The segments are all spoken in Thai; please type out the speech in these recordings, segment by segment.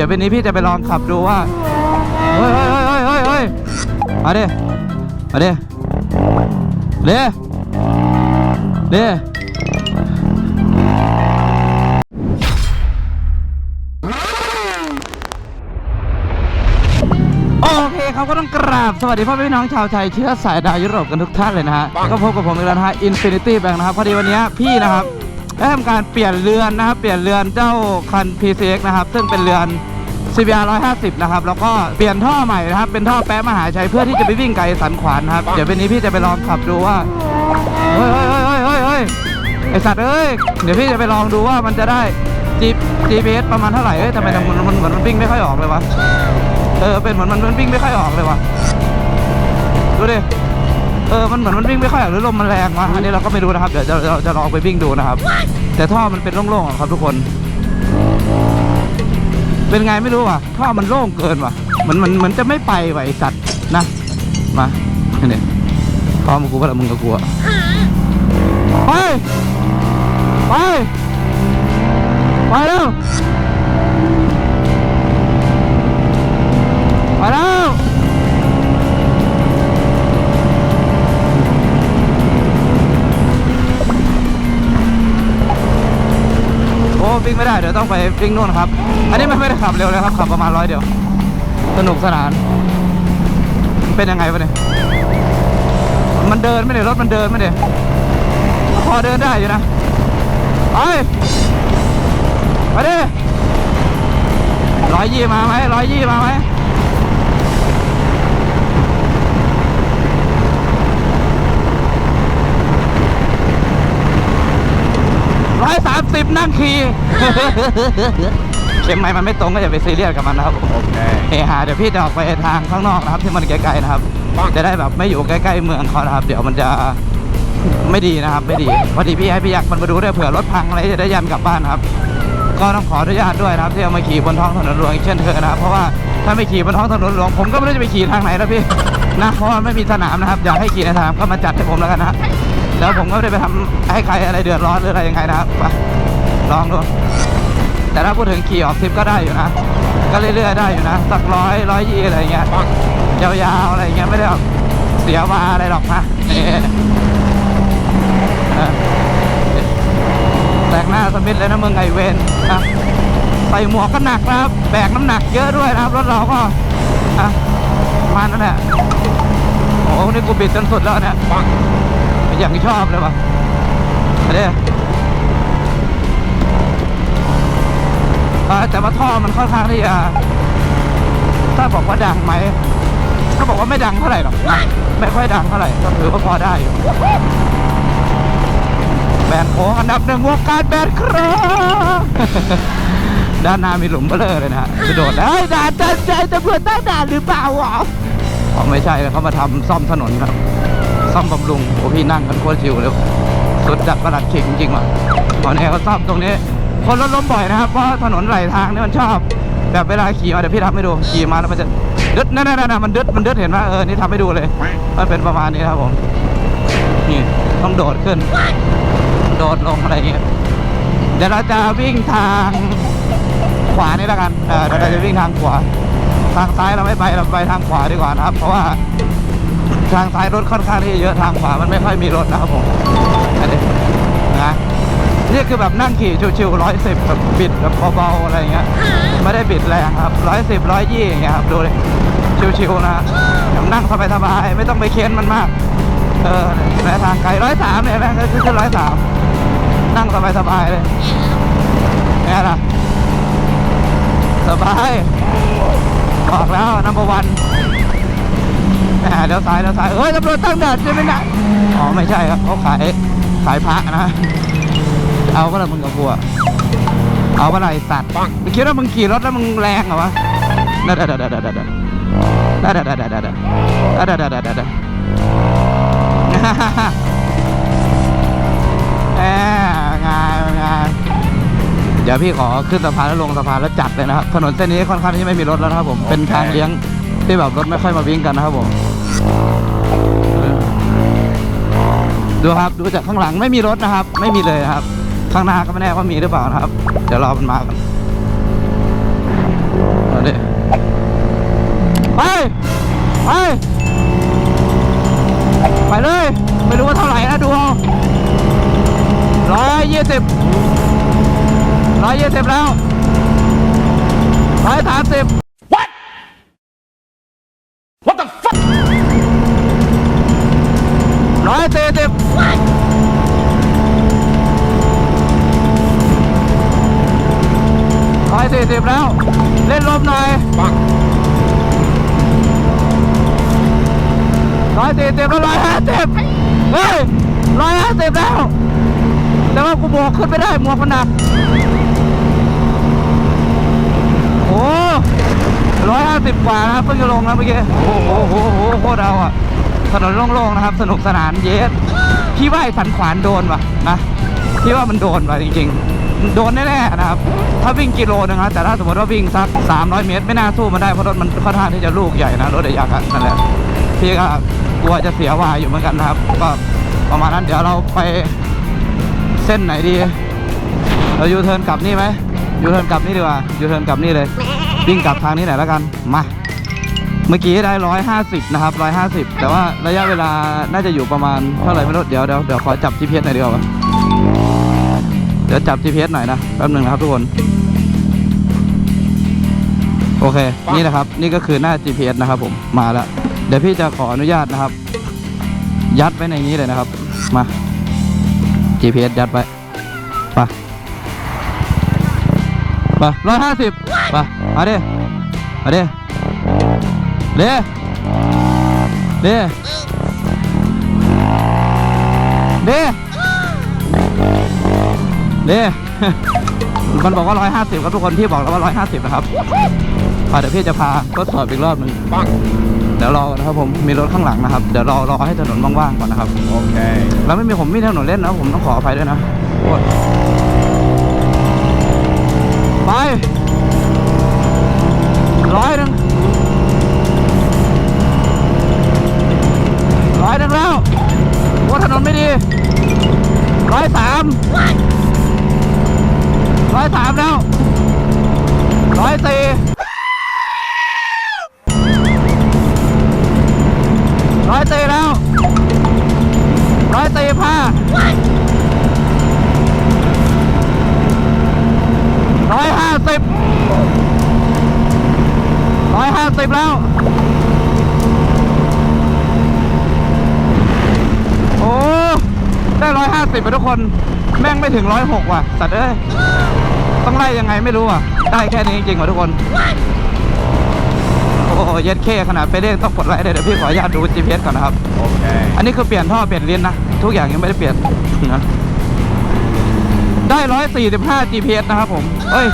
ดี๋ยววันนี้พี่จะไปลองขับดูว่าเฮ้ยเฮ้ยเฮ้ยเฮ้ยเฮ้ยมาดิมาดิเด้เด้โอเคเขาก็ต้องกราบ สวัสดีพ่อแม่พี่น้องชาวไทยเชื้อสายดาวยุโรปกันทุกท่านเลยนะฮะก็พบกับผมอีกแล้วนะฮะ Infinity Bank นะครับ พอดีวันนี้พี่นะครับได้ทำการเปลี่ยนเรือนนะครับ เปลี่ยนเรือนเจ้าคัน PCX นะครับ ซึ่งเป็นเรือน CBR 150 นะครับ แล้วก็เปลี่ยนท่อใหม่นะครับ เป็นท่อแป๊ะมหาชัยเพื่อที่จะไปวิ่งไกลสันขวานครับ เดี๋ยววันนี้พี่จะไปลองขับดูว่า เฮ้ยเฮ้ยเฮ้ยเฮ้ยเฮ้ยไอสัตว์เอ้ย เดี๋ยวพี่จะไปลองดูว่ามันจะได้ G GPS ประมาณเท่าไหร่ เอ้ยทำไมมันมันเหมือนมันวิ่งไม่ค่อยออกเลยวะ เออ เป็นเหมือนมันมันวิ่งไม่ค่อยออกเลยวะ ดูดิ เออ มันเหมือนมันวิ่งไม่ค่อยออกหรือลมมันแรงวะ อันนี้เราก็ไม่รู้นะครับ เดี๋ยวจะจะลองไปวิ่งดูนะครับ แต่ท่อมันเป็นโล่งๆครับทุกคน เป็นไงไม่รู้ว่ะท่อมันโล่งเกินว่ะมันมันมันจะไม่ไปไหวสัตว์นะมาเนี่ยพร้อมกูปะละมึงกับกูอะไปไปไปแล้ว ต้องไปวิ่งนู่นครับ อันนี้ไม่ได้ขับเร็วเลยครับ ขับประมาณร้อยเดียว สนุกสนานมันเป็นยังไงวะเนี่ย มันเดินไม่ได้รถมันเดินไม่ได้พอเดินได้อยู่นะ ไปไปดิร้อยยี่มาไหมร้อยยี่มาไหมร้อยสามสิบ นั่งขี่ เข็มไม้มันไม่ตรงก็อย่าไปซีเรียสกับมันนะครับผมโอเคเฮฮาเดี๋ยวพี่จะออกไปทางข้างนอกนะครับที่มันไกลๆนะครับ จะได้แบบไม่อยู่ใกล้ๆเมืองเขานะครับ เดี๋ยวมันจะไม่ดีนะครับไม่ดีพอดีพี่ให้พี่ยักษ์มันมาดูด้วยเผื่อรถพังอะไรจะได้ยันกลับบ้านนะครับก็ต้องขออนุญาตด้วยนะครับที่เอามาขี่บนท้องถนนหลวงอีกเช่นเคยนะครับเพราะว่าถ้าไม่ขี่บนท้องถนนหลวงผมก็ไม่รู้จะไปขี่ทางไหนแล้วพี่นะเพราะว่าไม่มีสนามนะครับอยากให้ขี่ในสนามก็มาจัดให้ผมแล้วกันนะแล้วผมก็ไม่ได้ไปทำให้ใครอะไรเดือดร้อนหรืออะไรยังไงนะครับไป ลองดูแต่ถ้าพูดถึงขี่ออกทริปก็ได้อยู่นะ ก็เรื่อยๆได้อยู่นะ สักร้อยร้อยยี่อะไรเงี้ยยาวๆอะไรเงี้ยไม่ได้แบบเสียมาอะไรหรอกนะนี่แต่งหน้าสมิธเลยนะมึงไงเวนนะใส่หมวกก็หนักนะครับ แบกน้ำหนักเยอะด้วยนะครับรถเราก็อะมานั้นแหละโอ้โหนี่กูบิดจนสุดแล้วเนี่ยอย่างที่ชอบเลยว่ะเด้ แต่ว่าท่อมันค่อนข้างที่จะถ้าบอกว่าดังไหมก็บอกว่าไม่ดังเท่าไหร่หรอกไม่ค่อยดังเท่าไหร่ก็ถือว่าพอได้อยู่แบนโค้งอันดับหนึ่งวงการแบนครับด้านหน้ามีหลุมเบลอเลยนะฮะกระโดดได้ด่านตันใจตำรวจตั้งด่านหรือเปล่าวะอ๋อไม่ใช่เขามาทำซ่อมถนนครับ ซ่อมบำรุงโอ้พี่นั่งกันโคตรชิวเลยสุดจัดประหลัดขิงจริงว่ะตอนนี้เขาซ่อมตรงนี้ คนรถล้มบ่อยนะครับ เพราะถนนไหลทางนี่มันชอบ แบบเวลาขี่มาเดี๋ยวพี่ทำให้ดูขี่มาแล้วมันจะดึดนั่นนั่นมันดึดมันดึดเห็นไหมเออนี่ทำให้ดูเลย มันเป็นประมาณนี้ครับผมนี่ต้องโดดขึ้น โดดลงอะไรเงี้ยเดี๋ยวเราจะวิ่งทางขวานี่แล้วกันเออเดี๋ยวเราจะวิ่งทางขวา ทางซ้ายเราไม่ไปเราไปทางขวาดีกว่านะครับ เพราะว่าทางซ้ายรถค่อนข้างที่เยอะทางขวามันไม่ค่อยมีรถนะครับผมอันนี้นะ นี่คือแบบนั่งขี่ชิวๆร้อยสิบแบบบิดแบบเบาๆอะไรอย่างเงี้ยไม่ได้บิดแรงครับร้อยสิบร้อยยี่อย่างเงี้ยครับดูเลยชิวๆนะแบบนั่งสบายๆไม่ต้องไปเค้นมันมาก เออในทางไกลร้อยสามเนี่ยนะคือขึ้นร้อยสามนั่งสบายๆเลยเนี่ยนะสบายบอกแล้วนัมเบอร์วันแหมเดี๋ยวซ้ายเดี๋ยวซ้ายเฮ้ยตำรวจตั้งด่านใช่ไหมนะอ๋อไม่ใช่ครับเขาขายขายพระนะ เอาก็ละมึงกับกูอะเอาก็ไรสัตว์มึงคิดว่ามึงขี่รถแล้วมึงแรงเหรอวะนั่นนั่นนั่นนั่นนั่นนั่นนั่นนั่นนั่นนั่นนั่นนั่นนั่นนั่นนั่นแหมงานงานเดี๋ยวพี่ขอขึ้นสะพานแล้วลงสะพานแล้วจัดเลยนะครับถนนเส้นนี้ค่อนข้างที่ไม่มีรถแล้วนะครับผมเป็นทางเลี้ยงที่แบบรถไม่ค่อยมาวิ่งกันนะครับผมดูครับดูจากข้างหลังไม่มีรถนะครับ ไม่มีเลยครับ ข้างหน้าก็ไม่แน่ว่ามีหรือเปล่านะครับ เดี๋ยวรอมันมาก่อนมาดิไปไปไปเลยไม่รู้ว่าเท่าไหร่นะดูเอาร้อยยี่สิบร้อยยี่สิบแล้วร้อยสามสิบ สี่สิบแล้ว เล่นลมหน่อย Fuck. ร้อยสี่สิบแล้วร้อยห้าสิบเฮ้ยร้อยห้าสิบแล้วแต่ว่ากูบวกขึ้นไม่ได้หมวกมันหนักโอ้ร้อยห้าสิบกว่านะครับเพิ่งจะลงนะเมื่อกี้โอ้โหโอ้โหโอ้โหโคตรเอาอะถนนโล่งๆนะครับ สนุกสนานเยสพี่ว่าไอ้สันขวานโดนว่ะนะพี่ว่ามันโดนว่ะจริงๆ โดนแน่ๆนะครับ ถ้าวิ่งกิโลนึงนะแต่ถ้าสมมติว่าวิ่งสัก 300 เมตร ไม่น่าสู้มันได้เพราะรถมันค่อนข้างที่จะลูกใหญ่นะรถเดียักษ์นั่นแหละพี่ก็กลัวจะเสียวายอยู่เหมือนกันนะครับ ก็ประมาณนั้นเดี๋ยวเราไปเส้นไหนดี เรายูเทิร์นกลับนี่ไหมยูเทิร์นกลับนี่ดีกว่ายูเทิร์นกลับนี่เลย วิ่งกลับทางนี้หน่อยแล้วกันมาเมื่อกี้ได้ร้อยห้าสิบนะครับร้อยห้าสิบแต่ว่าระยะเวลาน่าจะอยู่ประมาณเท่าไหร่ไม่รู้เดี๋ยวเดี๋ยวเดี๋ยวขอจับ GPS หน่อยดีกว่า เดี๋ยวจับ GPS หน่อยนะแป๊บหนึงนะครับทุกคน โอเค นี่นะครับ นี่ก็คือหน้า GPS นะครับผมมาแล้ว เดี๋ยวพี่จะขออนุญาตนะครับ ยัดไว้ในนี้เลยนะครับ มา GPS ยัดไว้ไปไปร้อยห้าสิบไปมาดิมาดิเด้เด้ เด้มันบอกว่าร้อยห้าสิบครับทุกคนพี่บอกแล้วว่าร้อยห้าสิบนะครับอะเดี๋ยวพี่จะพาทดสอบอีกรอบหนึ่ง Fuck. เดี๋ยวรอนะครับผมมีรถข้างหลังนะครับ เดี๋ยวรอรอให้ถนนว่างๆก่อนนะครับ Okay. แล้วไม่มีผมไม่มีถนนเล่นนะผมต้องขออภัยด้วยนะโอ้ยไสิบไปทุกคนแม่งไม่ถึงร้อยหกว่ะ สัตว์เอ้ย ต้องไล่ยังไงไม่รู้อะ ได้แค่นี้จริงๆว่ะทุกคน โอ้โหเย็ดเคขนาดไปเรียกต้องกดไลค์เลยเดี๋ยวพี่ขออนุญาตดู GPS ก่อนนะครับ Okay. อันนี้คือเปลี่ยนท่อเปลี่ยนลิ้นนะ ทุกอย่างยังไม่ได้เปลี่ยนนะได้ร้อยสี่สิบห้า GPS นะครับผมเอ้ย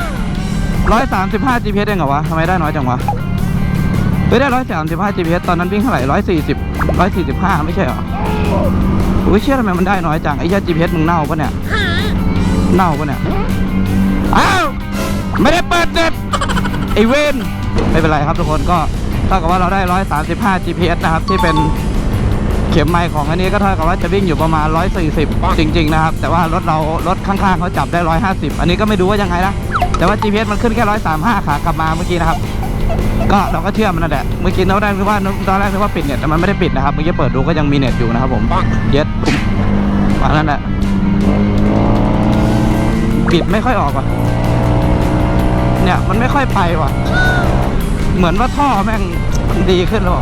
ร้อยสามสิบห้า GPS เองเหรอวะทำไมได้น้อยจังวะเฮ้ยได้ร้อยสามสิบห้า GPS ตอนนั้นวิ่งเท่าไหร่ร้อยสี่สิบร้อยสี่สิบห้าไม่ใช่เหรอ อุ้ยเชื่อทำไมมันได้น้อยจังไอ้เหี้ย GPS มึงเน่าปะเนี่ยเน่าปะเนี่ยอ้าวไม่ได้เปิดเน็ตไอเวนไม่เป็นไรครับทุกคนก็เท่ากับว่าเราได้ร้อยสามสิบห้า GPS นะครับ ที่เป็นเข็มไมค์ของอันนี้ก็เท่ากับว่าจะวิ่งอยู่ประมาณ 140 จริง ๆ นะครับ แต่ว่ารถเรารถข้างๆเขาจับได้ 150 อันนี้ก็ไม่รู้ว่ายังไงนะ แต่ว่า GPS มันขึ้นแค่ 135 ขากลับมาเมื่อกี้นะครับ ก็เราก็เชื่อมันนั่นแหละเมื่อกี้เราได้คือว่าตอนแรกคือว่าปิดเน็ตแต่มันไม่ได้ปิดนะครับเมื่อกี้เปิดดูก็ยังมีเน็ตอยู่นะครับผมเย็ดปุ่มอันนั้นแหละปิดไม่ค่อยออกว่ะเนี่ยมันไม่ค่อยไปว่ะ เหมือนว่าท่อแม่งดีขึ้นหรอ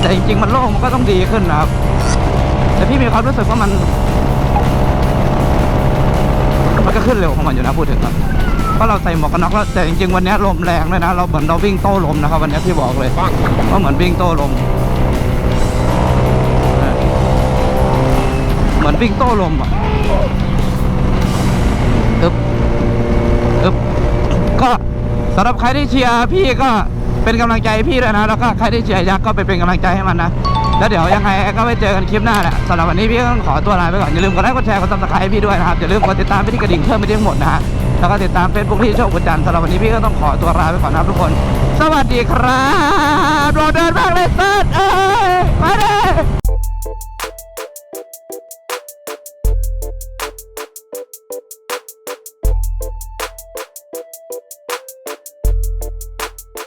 แต่จริงๆมันโล่งมันก็ต้องดีขึ้นนะครับ แต่พี่มีความรู้สึกว่ามัน มันก็ขึ้นเร็วของมันอยู่นะพูดถึงอะเพราะเราใส่หมวกกันน็อกแล้วแต่จริงๆวันนี้ลมแรงด้วยนะเราเหมือนเราวิ่งโต้ลมนะครับวันนี้พี่บอกเลย Fuck. ว่าเหมือนวิ่งโต้ลมเหมือนวิ่งโต้ลมอะอึ๊บอึ๊บก็สำหรับใครที่เชียร์พี่ก็เป็นกำลังใจให้พี่ด้วยนะ แล้วก็ใครที่เชียร์ยักษ์ก็ไปเป็นกำลังใจให้มันนะ แล้วเดี๋ยวยังไงก็ไปเจอกันคลิปหน้าแหละสำหรับวันนี้พี่ก็ต้องขอตัวลาไปก่อนอย่าลืมกดไลค์กดแชร์กดซับสไครต์พี่ด้วยนะครับอย่าลืมกดติดตามไปที่กระดิ่งเพิ่มไปที่ทั้งหมดนะฮะ แล้วก็ติดตามเฟซบุ๊กที่โชคบุญจันทร์สำหรับวันนี้พี่ก็ต้องขอตัวลาไปก่อนนะครับทุกคน สวัสดีครับเราเดินบ้างเลยเซิร์ชเอ้ยมาเลย